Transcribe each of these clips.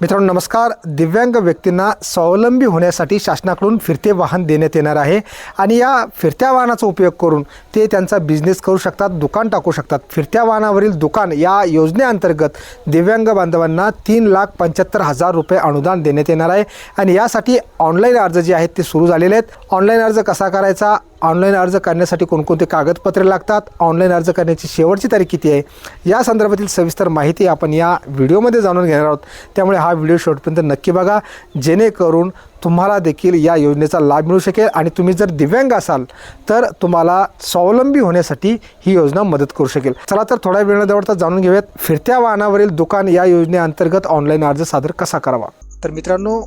मित्रांनो नमस्कार. दिव्यांग व्यक्तींना स्वावलंबी होण्यासाठी शासनाकडून फिरते वाहन देण्यात येणार आहे आणि या फिरत्या वाहनाचा उपयोग करून ते त्यांचा बिझनेस करू शकतात दुकान टाकू शकतात. फिरत्या वाहनावरील दुकान या योजनेअंतर्गत दिव्यांग बांधवांना तीन लाख पंच्याहत्तर हजार रुपये अनुदान देण्यात येणार आहे. आणि यासाठी ऑनलाईन अर्ज जे आहेत ते सुरू झालेले आहेत. ऑनलाईन अर्ज कसा करायचा? ऑनलाईन अर्ज करण्यासाठी कोणकोणते कागदपत्रे लागतात? ऑनलाईन अर्ज करण्याची शेवटची तारीख किती आहे? या संदर्भातील सविस्तर माहिती आपण या व्हिडिओमध्ये जाणून घेणार आहोत. त्यामुळे हा व्हिडिओ शेवटपर्यंत नक्की बघा. जेणेकरून तुम्हाला देखील या योजनेचा लाभ मिळू शकेल आणि तुम्ही जर दिव्यांग असाल तर तुम्हाला स्वावलंबी होण्यासाठी ही योजना मदत करू शकेल. चला तर थोड्या वेळ दवडता जाणून घेऊयात. फिरत्या वाहनावरील दुकान या योजनेअंतर्गत ऑनलाईन अर्ज सादर कसा करावा? तर मित्रांनो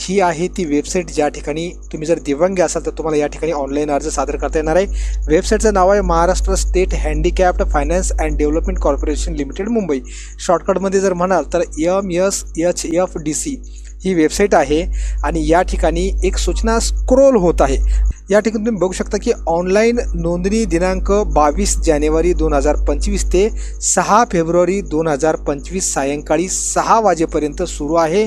ही आहे ती वेबसाईट ज्या ठिकाणी तुम्ही जर दिव्यांग असाल तर तुम्हाला या ठिकाणी ऑनलाईन अर्ज सादर करता येणार आहे. वेबसाईटचं नाव आहे Maharashtra state handicapped finance and development corporation limited Mumbai. शॉर्टकटमध्ये जर म्हणाल तर M S H F D C ही वेबसाईट आहे आणि या ठिकाणी एक सूचना स्क्रोल होत आहे. या ठिकाणी तुम्ही बघू शकता की ऑनलाईन नोंदणी दिनांक बावीस जानेवारी दोन हजार पंचवीस ते सहा फेब्रुवारी दोन हजार पंचवीस सायंकाळी सहा वाजेपर्यंत सुरू आहे.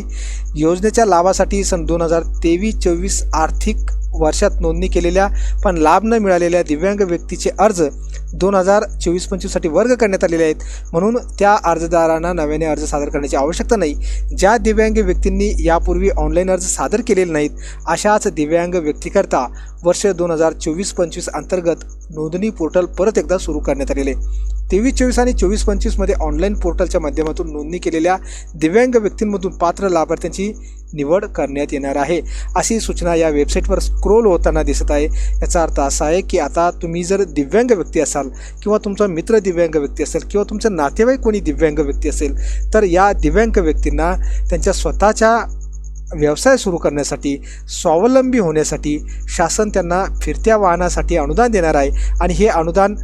योजनेच्या लाभासाठी सन दोन हजार तेवीस चोवीस आर्थिक वर्षात नोंदणी केलेल्या पण लाभ न मिळालेल्या दिव्यांग व्यक्तीचे अर्ज दोन हजार चोवीस पंचवीससाठी वर्ग करण्यात आलेले आहेत. म्हणून त्या अर्जदारांना नव्याने अर्ज सादर करण्याची आवश्यकता नाही. ज्या दिव्यांग व्यक्तींनी यापूर्वी ऑनलाईन अर्ज सादर केलेले नाहीत अशाच दिव्यांग व्यक्तीकरता वर्ष दोन हजार चोवीस पंचवीस अंतर्गत नोंदणी पोर्टल परत एकदा सुरू करण्यात आलेले तेवीस चोवीस आणि चोवीस पंचवीसमध्ये ऑनलाईन पोर्टलच्या माध्यमातून नोंदणी केलेल्या दिव्यांग व्यक्तींमधून पात्र लाभार्थ्यांची निवड करण्यात येणार आहे. अशी सूचना या वेबसाईटवर स्क्रोल होताना दिसत आहे. याचा अर्थ असा आहे की आता तुम्ही जर दिव्यांग व्यक्ती असाल किंवा तुमचा मित्र दिव्यांग व्यक्ती असेल किंवा तुमचं नातेवाईक कोणी दिव्यांग व्यक्ती असेल तर या दिव्यांग व्यक्तींना त्यांच्या स्वतःच्या व्यवसाय सुरू करण्यासाठी स्वावलंबी होण्यासाठी शासन त्यांना फिरत्या वाहनासाठी अनुदान देणार आहे. आणि हे अनुदान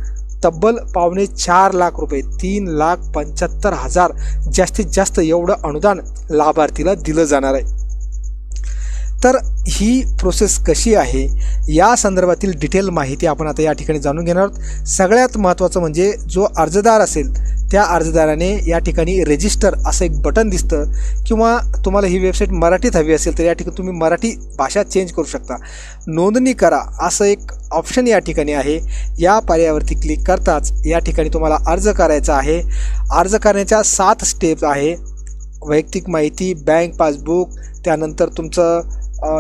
तब्बल पावणे चार लाख रुपये तीन लाख पंच्याहत्तर हजार जास्तीत जास्त एवढं अनुदान लाभार्थीला दिलं जाणार आहे. तर ही प्रोसेस कशी आहे या संदर्भातील डिटेल माहिती आपण आता या ठिकाणी जाणून घेणार आहोत. सगळ्यात महत्त्वाचं म्हणजे जो अर्जदार असेल त्या अर्जदाराने या ठिकाणी रजिस्टर असं एक बटन दिसतं किंवा तुम्हाला ही वेबसाईट मराठीत हवी असेल तर या ठिकाणी तुम्ही मराठी भाषा चेंज करू शकता. नोंदणी करा असं एक ऑप्शन या ठिकाणी आहे. या पर्यायावरती क्लिक करताच या ठिकाणी तुम्हाला अर्ज करायचा आहे. अर्ज करण्याच्या सात स्टेप आहे. वैयक्तिक माहिती बँक पासबुक त्यानंतर तुमचं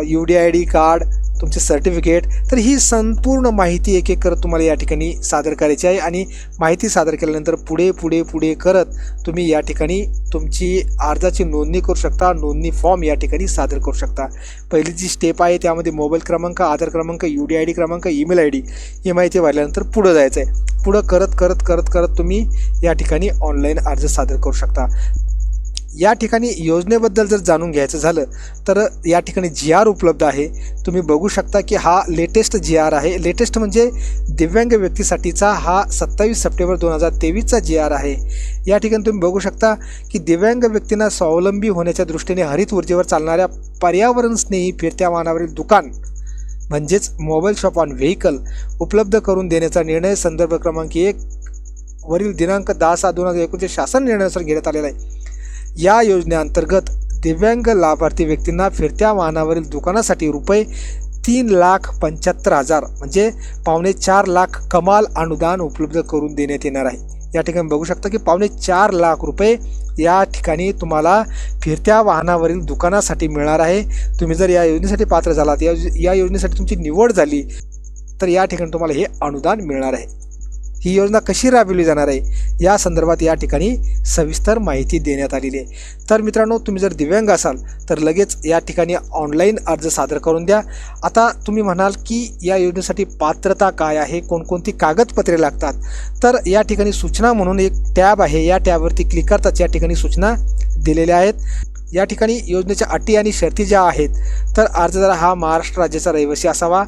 U D I D card तुमचे सर्टिफिकेट तर ही संपूर्ण माहिती एक एक करत तुम्हाला या ठिकाणी सादर करायची आहे. आणि माहिती सादर केल्यानंतर पुढे पुढे पुढे करत तुम्ही या ठिकाणी तुमची अर्जाची नोंदणी करू शकता. नोंदणी फॉर्म या ठिकाणी सादर करू शकता. पहिली जी स्टेप आहे त्यामध्ये मोबाईल क्रमांक आधार क्रमांक यू डी आय डी क्रमांक ईमेल आय डी ही माहिती भरल्यानंतर पुढं जायचं आहे पुढं करत करत करत करत तुम्ही या ठिकाणी ऑनलाईन अर्ज सादर करू शकता. या ठिकाणी योजनेबद्दल जर जाणून घ्यायचं झालं तर या ठिकाणी जी आर उपलब्ध आहे. तुम्ही बघू शकता की हा लेटेस्ट जी आर आहे. लेटेस्ट म्हणजे दिव्यांग व्यक्तीसाठीचा हा सत्तावीस सप्टेंबर दोन हजार तेवीसचा जी आर आहे. या ठिकाणी तुम्ही बघू शकता की दिव्यांग व्यक्तींना स्वावलंबी होण्याच्या दृष्टीने हरित ऊर्जेवर चालणाऱ्या पर्यावरणस्नेही फिरत्या वाहनावरील दुकान म्हणजेच मोबाईल शॉप ऑन व्हेकल उपलब्ध करून देण्याचा निर्णय संदर्भ क्रमांक एक वरील दिनांक दहा सहा दोन हजार एकोणीसच्या शासन निर्णयानुसार घेण्यात आलेला आहे. या योजनेअंतर्गत दिव्यांग लाभार्थी व्यक्तींना फिरत्या वाहनावरील दुकानासाठी रुपये तीन लाख पंच्याहत्तर हजार म्हणजे पावणे चार लाख कमाल अनुदान उपलब्ध करून देण्यात येणार आहे. या ठिकाणी बघू शकता की पावणे चार लाख रुपये या ठिकाणी तुम्हाला फिरत्या वाहनावरील दुकानासाठी मिळणार आहे. तुम्ही जर या योजनेसाठी पात्र झालात या या योजनेसाठी तुमची निवड झाली तर या ठिकाणी तुम्हाला हे अनुदान मिळणार आहे. ही योजना कशी राबविली जाणार आहे? या संदर्भात या ठिकाणी सविस्तर माहिती देण्यात आलेली आहे. तर मित्रांनो तुम्ही जर दिव्यांग असाल तर लगेच या ठिकाणी ऑनलाईन अर्ज सादर करून द्या. आता तुम्ही म्हणाल की या योजनेसाठी पात्रता काय आहे? कोणकोणती कागदपत्रे लागतात? तर या ठिकाणी सूचना म्हणून एक टॅब आहे. या टॅबवरती क्लिक करताच या ठिकाणी सूचना दिलेल्या आहेत. या ठिकाणी योजनेच्या अटी आणि शर्ती ज्या आहेत तर अर्जदार हा महाराष्ट्र राज्याचा रहिवासी असावा.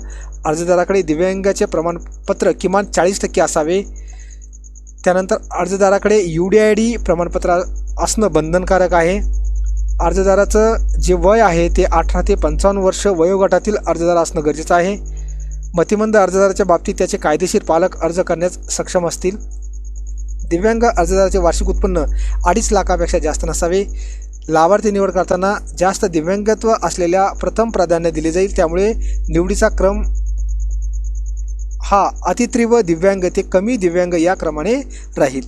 अर्जदाराकडे दिव्यांगाचे प्रमाणपत्र किमान चाळीस टक्के असावे. त्यानंतर अर्जदाराकडे यू डी आय डी प्रमाणपत्र असणं बंधनकारक आहे. अर्जदाराचं जे वय आहे ते अठरा ते पंचावन्न वर्ष वयोगटातील अर्जदार असणं गरजेचं आहे. मतिमंद अर्जदाराच्या बाबतीत त्याचे कायदेशीर पालक अर्ज करण्यास सक्षम असतील. दिव्यांग अर्जदाराचे वार्षिक उत्पन्न अडीच लाखापेक्षा जास्त नसावे. लाभार्थी निवड करताना जास्त दिव्यांगत्व असलेल्या प्रथम प्राधान्य दिले जाईल. त्यामुळे निवडीचा क्रम हा अतितीव्र दिव्यांग ते कमी दिव्यांग या क्रमाने राहील.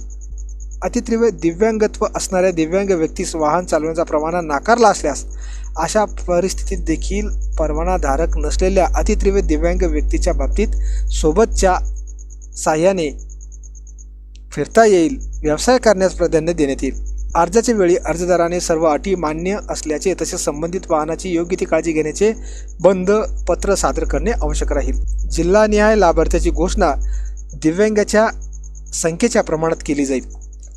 अतितीव्र दिव्यांगत्व असणाऱ्या दिव्यांग व्यक्तीस वाहन चालवण्याचा परवाना नाकारला असल्यास अशा परिस्थितीत देखील परवानाधारक नसलेल्या अतितीव्र दिव्यांग व्यक्तीच्या बाबतीत सोबतच्या साह्याने फिरता येईल. व्यवसाय करण्यास प्राधान्य देण्यात येईल. अर्जाच्या वेळी अर्जदाराने सर्व अटी मान्य असल्याचे तसेच संबंधित वाहनाची योग्य ती काळजी घेण्याचे बंद पत्र सादर करणे आवश्यक राहील. जिल्हानिहाय लाभार्थ्याची घोषणा दिव्यांगाच्या संख्येच्या प्रमाणात केली जाईल.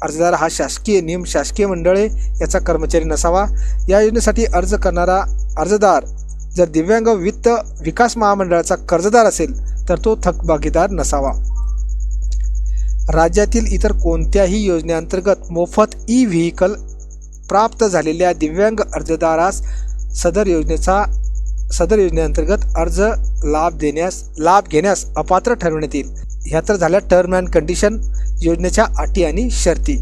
अर्जदार हा शासकीय नियम शासकीय मंडळे याचा कर्मचारी नसावा. या योजनेसाठी अर्ज करणारा अर्जदार जर दिव्यांग वित्त विकास महामंडळाचा कर्जदार असेल तर तो थकबागीदार नसावा. राज्यातील इतर कोणत्याही योजनेअंतर्गत मोफत ई व्हेकल प्राप्त झालेल्या दिव्यांग अर्जदारास सदर योजनेचा सदर योजनेअंतर्गत अर्ज लाभ देण्यास लाभ घेण्यास अपात्र ठरवण्यात येईल. ह्या तर झाल्या टर्म अँड कंडिशन योजनेच्या अटी आणि शर्ती.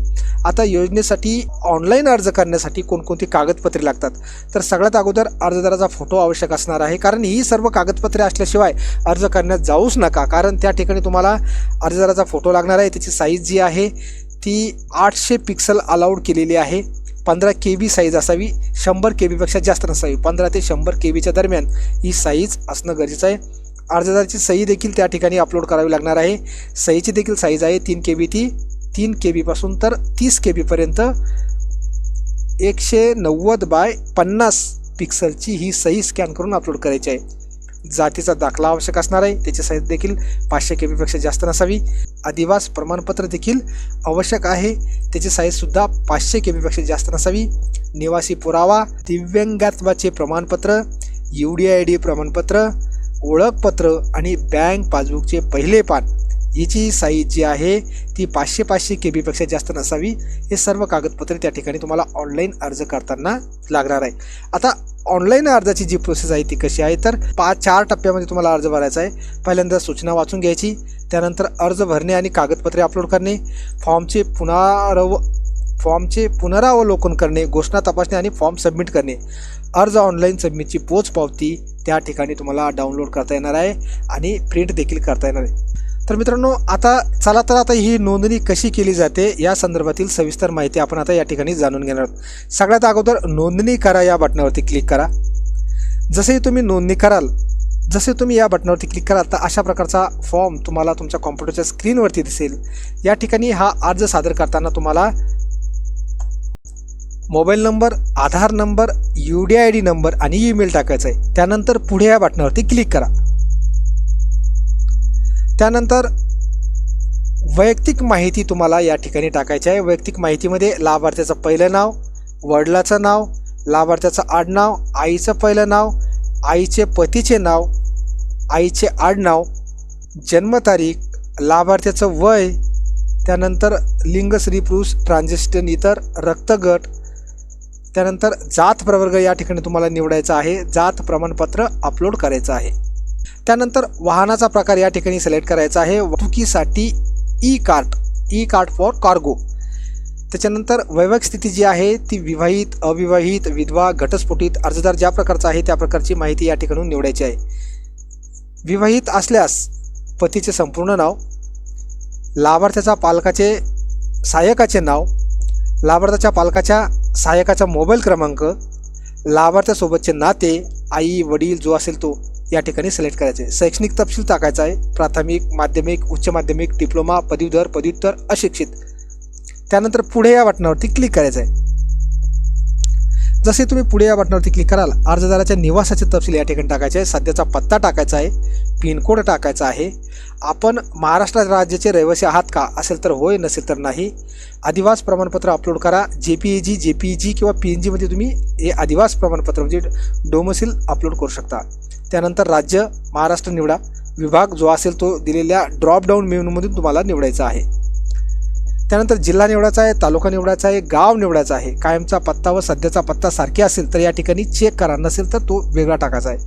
आता योजनेसाठी ऑनलाईन अर्ज करण्यासाठी कोणकोणती कागदपत्रे लागतात? तर सगळ्यात अगोदर अर्जदाराचा फोटो आवश्यक असणार आहे. कारण ही सर्व कागदपत्रे असल्याशिवाय अर्ज करण्यात जाऊच नका. कारण त्या ठिकाणी तुम्हाला अर्जदाराचा फोटो लागणार आहे. त्याची साईज जी आहे ती आठशे पिक्सल अलाउड केलेली आहे. पंधरा के बी साईज असावी. शंभर के बीपेक्षा जास्त नसावी. पंधरा ते शंभर के बीच्या दरम्यान ही साईज असणं गरजेचं आहे. अर्जदाराची सही देखील त्या ठिकाणी अपलोड करावी लागणार आहे. सहीची देखील साईज आहे. तीन के बी ती तीन के बीपासून तर तीस के बीपर्यंत एकशे नव्वद बाय पन्नास पिक्सलची ही सही स्कॅन करून अपलोड करायची आहे. जातीचा दाखला आवश्यक असणार आहे. त्याची साईज देखील पाचशे के बीपेक्षा जास्त नसावी. अधिवास प्रमाणपत्र देखील आवश्यक आहे. त्याची साईजसुद्धा पाचशे के बीपेक्षा जास्त नसावी. निवासी पुरावा दिव्यांगत्वाचे प्रमाणपत्र यू डी आय डी प्रमाणपत्र ओळखपत्र आणि बँक पासबुकचे पहिले पान. हिची साईज जी आहे ती पाचशे पाचशे के बीपेक्षा जास्त नसावी. हे सर्व कागदपत्रे त्या ठिकाणी तुम्हाला ऑनलाईन अर्ज करताना लागणार आहे. आता ऑनलाईन अर्जाची जी प्रोसेस आहे ती कशी आहे? तर पाच चार टप्प्यामध्ये तुम्हाला अर्ज भरायचा आहे. पहिल्यांदा सूचना वाचून घ्यायची. त्यानंतर अर्ज भरणे आणि कागदपत्रे अपलोड करणे. फॉर्मचे पुनराव फॉर्मचे पुनरावलोकन करणे घोषणा तपासणे आणि फॉर्म सबमिट करणे. अर्ज ऑनलाईन सबमिटची पोच पावती त्या ठिकाणी तुम्हाला डाउनलोड करता येणार आहे आणि प्रिंट देखील करता येणार आहे. तर मित्रांनो आता चला तर आता ही नोंदणी कशी केली जाते या संदर्भातील सविस्तर माहिती आपण आता या ठिकाणी जाणून घेणार आहोत. सगळ्यात अगोदर नोंदणी करा या बटनावरती क्लिक करा. जसे तुम्ही नोंदणी कराल जसे तुम्ही या बटनावरती क्लिक कराल तर अशा प्रकारचा फॉर्म तुम्हाला तुमच्या कॉम्प्युटरच्या स्क्रीनवरती दिसेल. या ठिकाणी हा अर्ज सादर करताना तुम्हाला mobile number Aadhaar number U D I D number आणि ईमेल टाकायचा आहे. त्यानंतर पुढे या बटनावरती क्लिक करा. त्यानंतर वैयक्तिक माहिती तुम्हाला या ठिकाणी टाकायची आहे. वैयक्तिक माहितीमध्ये लाभार्थ्याचं पहिलं नाव वडिलाचं नाव लाभार्थ्याचं आडनाव आईचं पहिलं नाव आईचे पतीचे नाव आईचे आडनाव जन्मतारीख लाभार्थ्याचं वय त्यानंतर लिंग स्त्री पुरुष ट्रान्झिस्टन इतर रक्तगट त्यानंतर जात प्रवर्ग या ठिकाणी तुम्हाला निवडायचा आहे. जात प्रमाणपत्र अपलोड करायचं आहे. त्यानंतर वाहनाचा प्रकार या ठिकाणी सिलेक्ट करायचा आहे. वाहतुकीसाठी E cart E cart for cargo त्याच्यानंतर वैवाहिक स्थिती जी आहे ती विवाहित अविवाहित विधवा घटस्फोटीत अर्जदार ज्या प्रकारचा आहे त्या प्रकारची माहिती या ठिकाणून निवडायची आहे. विवाहित असल्यास पतीचे संपूर्ण नाव लाभार्थ्याचा पालकाचे सहाय्यकाचे नाव लाभार्थ्याच्या पालकाच्या सहाय्यकाचा मोबाईल क्रमांक लाभार्थ्यासोबतचे नाते आई वडील जो असेल तो या ठिकाणी सिलेक्ट करायचे. शैक्षणिक तपशील टाकायचा आहे. प्राथमिक माध्यमिक उच्च माध्यमिक डिप्लोमा पदवीधर पदव्युत्तर अशिक्षित. त्यानंतर पुढे या बटनावरती क्लिक करायचं आहे. जसे तुम्ही पुढे या बटनावरती क्लिक कराल अर्जदाराच्या निवासाचे तपशील या ठिकाणी टाकायचे आहे. सध्याचा पत्ता टाकायचा आहे. पिनकोड टाकायचा आहे. आपण महाराष्ट्र राज्याचे रहिवासी आहात का? असेल तर होय नसेल तर नाही. आदिवास प्रमाणपत्र अपलोड करा. J P A G J P जी किंवा पी एन जीमध्ये तुम्ही हे आदिवास प्रमाणपत्र म्हणजे डोमसिल अपलोड करू शकता. त्यानंतर राज्य महाराष्ट्र निवडा. विभाग जो असेल तो दिलेल्या ड्रॉपडाऊन मेनूमधून तुम्हाला निवडायचा आहे. त्यानंतर जिल्हा निवडायचा आहे तालुका निवडायचा आहे गाव निवडायचा आहे. कायमचा पत्ता व सध्याचा पत्ता सारखी असेल तर या ठिकाणी चेक करा. नसेल तर तो वेगळा टाकायचा आहे.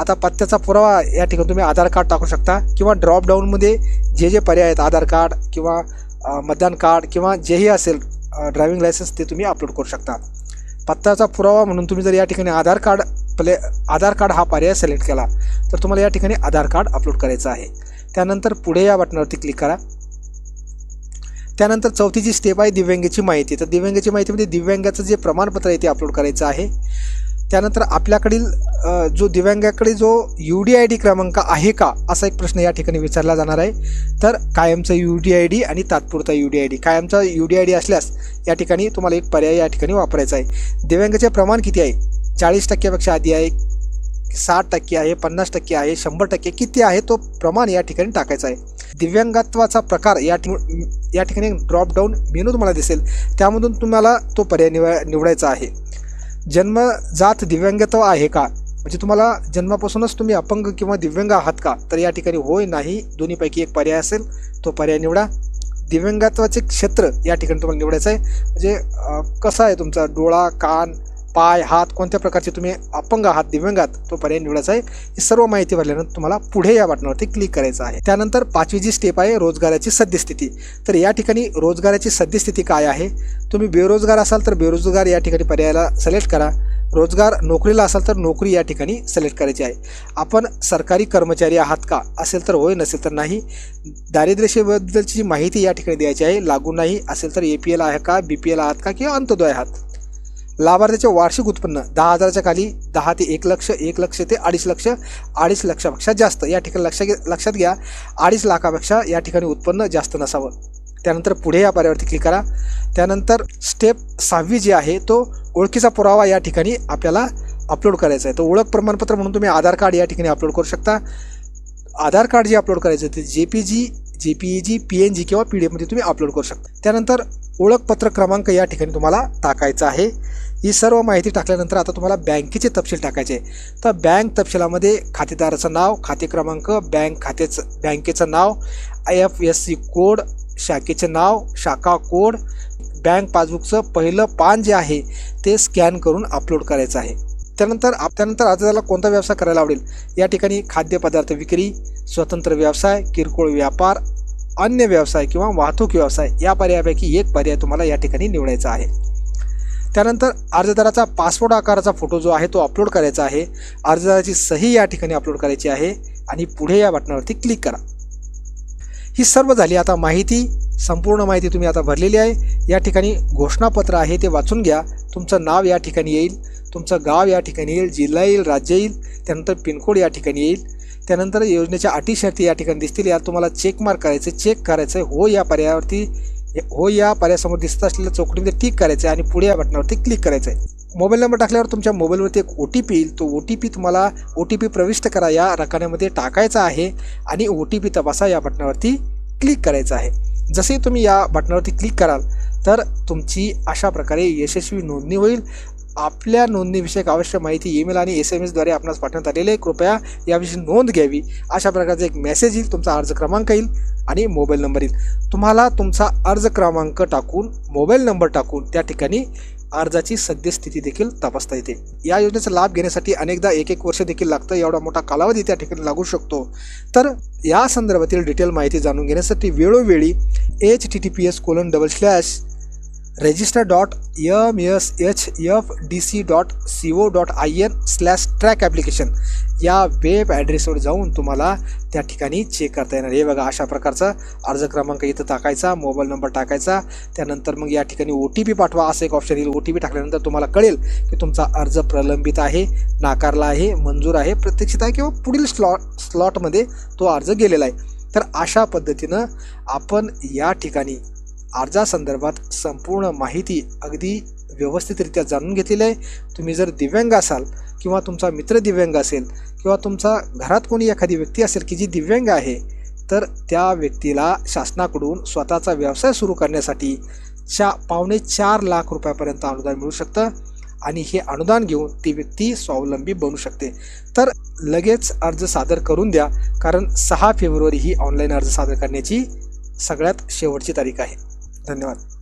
आता पत्त्याचा पुरावा या ठिकाणी तुम्ही आधार कार्ड टाकू शकता किंवा ड्रॉपडाऊनमध्ये जे जे पर्याय आहेत आधार कार्ड किंवा मतदान कार्ड किंवा जेही असेल ड्रायव्हिंग लायसन्स ते तुम्ही अपलोड करू शकता. पत्त्याचा पुरावा म्हणून तुम्ही जर या ठिकाणी Aadhaar card play Aadhaar card हा पर्याय सिलेक्ट केला तर तुम्हाला या ठिकाणी आधार कार्ड अपलोड करायचं आहे. त्यानंतर पुढे या बटनावरती क्लिक करा. त्यानंतर चौथी जी स्टेप आहे दिव्यांगाची माहिती. तर दिव्यांगाची माहितीमध्ये म्हणजे दिव्यांगाचं जे प्रमाणपत्र आहे ते अपलोड करायचं आहे. त्यानंतर आपल्याकडील जो दिव्यांगाकडे जो यू डी आय डी क्रमांक आहे का असा एक प्रश्न या ठिकाणी विचारला जाणार आहे. तर कायमचा यू डी आय डी आणि तात्पुरता यू डी आय डी कायमचा यू डी आय डी असल्यास या ठिकाणी तुम्हाला एक पर्याय या ठिकाणी वापरायचा आहे. दिव्यांगाचे प्रमाण किती आहे? चाळीस टक्क्यापेक्षा आधी आहे साठ टक्के आहे पन्नास टक्के आहे शंभर टक्के किती आहे तो प्रमाण या ठिकाणी टाकायचा आहे. दिव्यांगत्वाचा प्रकार या ठिक या ठिकाणी ड्रॉप डाऊन मेनू तुम्हाला दिसेल. त्यामधून तुम्हाला तो पर्याय निव निवडायचा आहे. जन्मजात दिव्यांगत्व आहे का? म्हणजे तुम्हाला जन्मापासूनच तुम्ही अपंग किंवा दिव्यांग आहात का? तर या ठिकाणी होय नाही दोन्हीपैकी एक पर्याय असेल तो पर्याय निवडा. दिव्यांगत्वाचे क्षेत्र या ठिकाणी तुम्हाला निवडायचं आहे. म्हणजे कसा आहे तुमचा डोळा कान पाय हात कोणत्या प्रकारचे तुम्ही अपंग आहात दिव्यांगात तो पर्याय निवडायचा आहे. ही सर्व माहिती भरल्यानंतर तुम्हाला पुढे या बटनावरती क्लिक करायचं आहे. त्यानंतर पाचवी जी स्टेप आहे रोजगाराची सद्यस्थिती. तर या ठिकाणी रोजगाराची सद्यस्थिती काय आहे? तुम्ही बेरोजगार असाल तर बेरोजगार या ठिकाणी पर्यायाला सिलेक्ट करा. रोजगार नोकरीला असाल तर नोकरी या ठिकाणी सिलेक्ट करायची आहे. आपण सरकारी कर्मचारी आहात का? असेल तर होय नसेल तर नाही. दारिद्र्यसेबद्दलची माहिती या ठिकाणी द्यायची आहे लागू नाही. असेल तर ए पी एल आहे का बी पी एल आहात का किंवा अंत्योदय आहात? लाभार्थ्याचे वार्षिक उत्पन्न दहा हजाराच्या खाली दहा ते एक लक्ष एक लक्ष ते अडीच लक्ष अडीच लक्षापेक्षा जास्त. या ठिकाणी लक्ष लक्षात घ्या. अडीच लाखापेक्षा या ठिकाणी उत्पन्न जास्त नसावं. त्यानंतर पुढे या पर्यावरती क्लिक करा. त्यानंतर स्टेप सहावी जी आहे तो ओळखीचा पुरावा या ठिकाणी आपल्याला अपलोड करायचा आहे. तो ओळख प्रमाणपत्र म्हणून तुम्ही आधार कार्ड या ठिकाणी अपलोड करू शकता. आधार कार्ड जे अपलोड करायचं आहे ते J P G J P E G P N G किंवा पी डी एफमध्ये तुम्ही अपलोड करू शकता. त्यानंतर ओळखपत्र क्रमांक या ठिकाणी तुम्हाला टाकायचा आहे. ही सर्व माहिती टाकल्यानंतर आता तुम्हाला बँकेचे तपशील टाकायचे तर बँक तपशिलामध्ये खातेदाराचं नाव खाते क्रमांक बँक खातेचं बँकेचं नाव I F S C code शाखेचे नाव शाखा कोड बँक पासबुकचं पहिलं पान जे आहे ते स्कॅन करून अपलोड करायचं आहे. त्यानंतर त्यानंतर आता त्याला कोणता व्यवसाय करायला आवडेल? या ठिकाणी खाद्यपदार्थ विक्री स्वतंत्र व्यवसाय किरकोळ व्यापार अन्य व्यवसाय किंवा वाहतूक व्यवसाय या पर्यायापैकी एक पर्याय तुम्हाला या ठिकाणी निवडायचा आहे. त्यानंतर अर्जदाराचा पासपोर्ट आकाराचा फोटो जो आहे तो अपलोड करायचा आहे. अर्जदाराची सही या ठिकाणी अपलोड करायची आहे आणि पुढे या बटनावरती क्लिक करा. ही सर्व झाली. आता माहिती संपूर्ण माहिती तुम्ही आता भरलेली आहे. या ठिकाणी घोषणापत्र आहे ते वाचून घ्या. तुमचं नाव या ठिकाणी येईल. तुमचं गाव या ठिकाणी येईल. जिल्हा येईल राज्य येईल. त्यानंतर पिनकोड या ठिकाणी येईल. त्यानंतर योजनेच्या अटी शर्ती या ठिकाणी दिसतील. यात तुम्हाला चेक मार्क करायचे चेक करायचं. आहे हो या पर्यायावरती हो या पर्यायासमोर दिसत असलेल्या चौकटीमध्ये टिक करायचं आहे आणि पुढे या बटनावरती क्लिक करायचं आहे मोबाईल नंबर टाकल्यावर तुमच्या मोबाईलवरती एक ओ टी पी येईल. तो ओ टी पी तुम्हाला ओ टी पी प्रविष्ट करा. या रकान्यामध्ये टाकायचा आहे आणि ओ टी पी तपासा. या बटनावरती क्लिक करायचं आहे. जसे तुम्ही या बटनावरती क्लिक कराल तर तुमची अशा प्रकारे यशस्वी नोंदणी होईल. आपल्या नोंदणीविषयक आवश्यक माहिती ईमेल आणि एस एम एसद्वारे आपणास पाठवण्यात आलेले आहे. कृपया याविषयी नोंद घ्यावी. अशा प्रकारचा एक मेसेज येईल तुमचा अर्ज क्रमांक येईल आणि मोबाईल नंबर येईल. तुम्हाला तुमचा अर्ज क्रमांक टाकून मोबाईल नंबर टाकून त्या ठिकाणी अर्जाची सद्यस्थिती देखील तपासता येते. या योजनेचा लाभ घेण्यासाठी अनेकदा एक एक वर्ष देखील लागतं. एवढा मोठा कालावधी त्या ठिकाणी लागू शकतो. तर या संदर्भातील डिटेल माहिती जाणून घेण्यासाठी वेळोवेळी H T T P S colon double slash register dot M S H F D C dot C O dot I N slash track application web web ॲड्रेसवर जाऊन तुम्हाला त्या ठिकाणी चेक करता येणार. हे बघा अशा प्रकारचा अर्ज क्रमांक इथं टाकायचा मोबाईल नंबर टाकायचा. त्यानंतर मग या ठिकाणी ओ टी पी पाठवा असं एक ऑप्शन येईल. ओ टी पी टाकल्यानंतर तुम्हाला कळेल की तुमचा अर्ज प्रलंबित आहे नाकारला आहे मंजूर आहे प्रतीक्षित आहे किंवा पुढील स्लॉट स्लॉटमध्ये तो अर्ज गेलेला आहे. तर अशा पद्धतीनं आपण या ठिकाणी अर्जासंदर्भात संपूर्ण माहिती अगदी व्यवस्थितरित्या जाणून घेतलेली आहे. तुम्ही जर दिव्यांग असाल किंवा तुमचा मित्र दिव्यांग असेल किंवा तुमचा घरात कोणी एखादी व्यक्ती असेल की जी दिव्यांग आहे तर त्या व्यक्तीला शासनाकडून स्वतःचा व्यवसाय सुरू करण्यासाठी चा पावणे चार लाख रुपयापर्यंत अनुदान मिळू शकतं आणि हे अनुदान घेऊन ती व्यक्ती स्वावलंबी बनू शकते. तर लगेच अर्ज सादर करून द्या कारण सहा फेब्रुवारी ही ऑनलाईन अर्ज सादर करण्याची सगळ्यात शेवटची तारीख आहे. धन्यवाद.